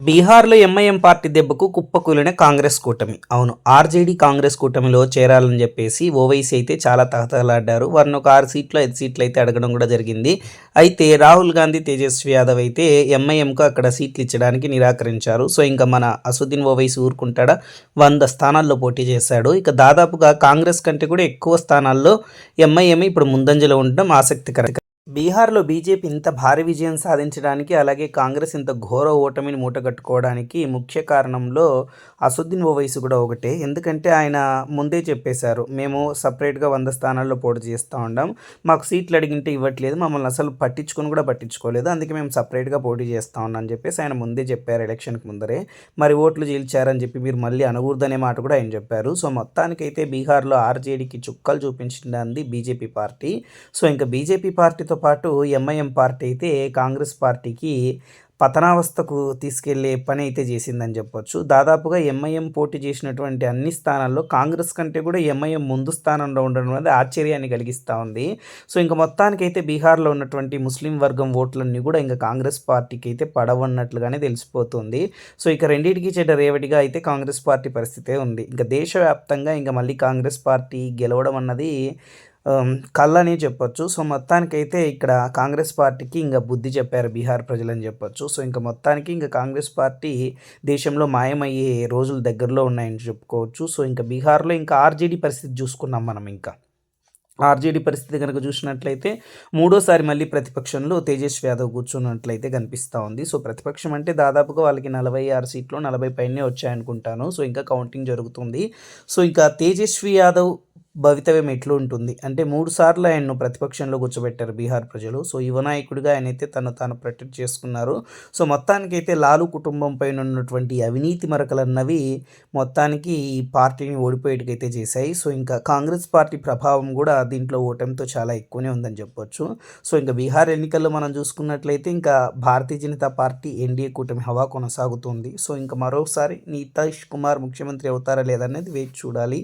బీహార్లో MIM party దెబ్బకు కుప్పకూలిన కాంగ్రెస్ కూటమి. అవును ఆర్జేడీ కాంగ్రెస్ కూటమిలో చేరాలని చెప్పేసి ఓవైసీ అయితే చాలా తహతలాడారు వారిని ఒక ఆరు సీట్లు ఐదు సీట్లు అయితే అడగడం కూడా జరిగింది. అయితే రాహుల్ గాంధీ తేజస్వి యాదవ్ అయితే ఎంఐఎంకు అక్కడ సీట్లు ఇచ్చడానికి నిరాకరించారు. సో ఇంకా మన అసుద్దీన్ ఓవైసీ ఊరుకుంటాడా? వంద స్థానాల్లో పోటీ చేశాడు. ఇక దాదాపుగా కాంగ్రెస్ కంటే కూడా ఎక్కువ స్థానాల్లో ఎంఐఎం ఇప్పుడు ముందంజలో ఉండడం ఆసక్తికరం. బీహార్లో బీజేపీ ఇంత భారీ విజయం సాధించడానికి అలాగే కాంగ్రెస్ ఇంత ఘోర ఓటమిని మూటగట్టుకోవడానికి ముఖ్య కారణంలో అసుద్దీన్ ఓవైసు కూడా ఒకటే. ఎందుకంటే ఆయన ముందే చెప్పేశారు మేము సపరేట్గా వంద స్థానాల్లో పోటీ చేస్తూ ఉండం. మాకు సీట్లు అడిగింటే ఇవ్వట్లేదు మమ్మల్ని అసలు పట్టించుకొని కూడా పట్టించుకోలేదు. అందుకే మేము సపరేట్గా పోటీ చేస్తూ ఉన్నాం అని చెప్పేసి ఆయన ముందే చెప్పారు ఎలక్షన్కి ముందరే. మరి ఓట్లు చీల్చారని చెప్పి మీరు మళ్ళీ అనకూడదనే మాట కూడా ఆయన చెప్పారు. సో మొత్తానికైతే బీహార్లో ఆర్జేడీకి చుక్కలు చూపించింది బీజేపీ పార్టీ. సో ఇంకా బీజేపీ పార్టీతో పాటు ఎంఐఎం పార్టీ అయితే కాంగ్రెస్ పార్టీకి పతనావస్థకు తీసుకెళ్ళే పని అయితే చేసిందని చెప్పొచ్చు. దాదాపుగా ఎంఐఎం పోటీ చేసినటువంటి అన్ని స్థానాల్లో కాంగ్రెస్ కంటే కూడా ఎంఐఎం ముందు స్థానంలో ఉండడం అనేది ఆశ్చర్యాన్ని కలిగిస్తూ ఉంది. సో ఇంకా మొత్తానికైతే బీహార్లో ఉన్నటువంటి ముస్లిం వర్గం ఓట్లన్నీ కూడా ఇంకా కాంగ్రెస్ పార్టీకి అయితే పడవన్నట్లుగానే తెలిసిపోతుంది. సో ఇక రెండింటికి చెడ్డ రేవటిగా అయితే కాంగ్రెస్ పార్టీ పరిస్థితే ఉంది. ఇంకా దేశవ్యాప్తంగా ఇంకా మళ్ళీ కాంగ్రెస్ పార్టీ గెలవడం అన్నది కళ్ళని చెప్పొచ్చు. సో మొత్తానికైతే ఇక్కడ కాంగ్రెస్ పార్టీకి ఇంకా బుద్ధి చెప్పారు బీహార్ ప్రజలని చెప్పొచ్చు. సో ఇంకా మొత్తానికి ఇంకా కాంగ్రెస్ పార్టీ దేశంలో మాయమయ్యే రోజులు దగ్గరలో ఉన్నాయని చెప్పుకోవచ్చు. సో ఇంకా బీహార్లో ఇంకా ఆర్జేడీ పరిస్థితి చూసుకున్నాం మనం ఇంకా. ఆర్జేడీ పరిస్థితి కనుక చూసినట్లయితే మూడోసారి మళ్ళీ ప్రతిపక్షంలో తేజస్వి యాదవ్ కూర్చున్నట్లయితే కనిపిస్తూ ఉంది. సో ప్రతిపక్షం అంటే దాదాపుగా వాళ్ళకి నలభై ఆరు సీట్లు నలభై పైనే వచ్చాయనుకుంటాను. సో ఇంకా కౌంటింగ్ జరుగుతుంది. సో ఇంకా తేజస్వి యాదవ్ భవితవ్యం ఎట్లుంటుంది? అంటే మూడు సార్లు ఆయన్ను ప్రతిపక్షంలో కూర్చోబెట్టారు బీహార్ ప్రజలు. సో యువ నాయకుడిగా ఆయనైతే తను తాను ప్రొటెక్ట్ చేసుకున్నారు. సో మొత్తానికైతే లాలు కుటుంబం పైన ఉన్నటువంటి అవినీతి మరకలన్నవి మొత్తానికి ఈ పార్టీని ఓడిపోయేటికైతే చేశాయి. సో ఇంకా కాంగ్రెస్ పార్టీ ప్రభావం కూడా దీంట్లో ఓటమితో చాలా ఎక్కువనే ఉందని చెప్పొచ్చు. సో ఇంకా బీహార్ ఎన్నికల్లో మనం చూసుకున్నట్లయితే ఇంకా భారతీయ జనతా పార్టీ ఎన్డీఏ కూటమి హవా కొనసాగుతుంది. సో ఇంకా మరోసారి నితీష్ కుమార్ ముఖ్యమంత్రి అవుతారా లేదనేది వేచి చూడాలి.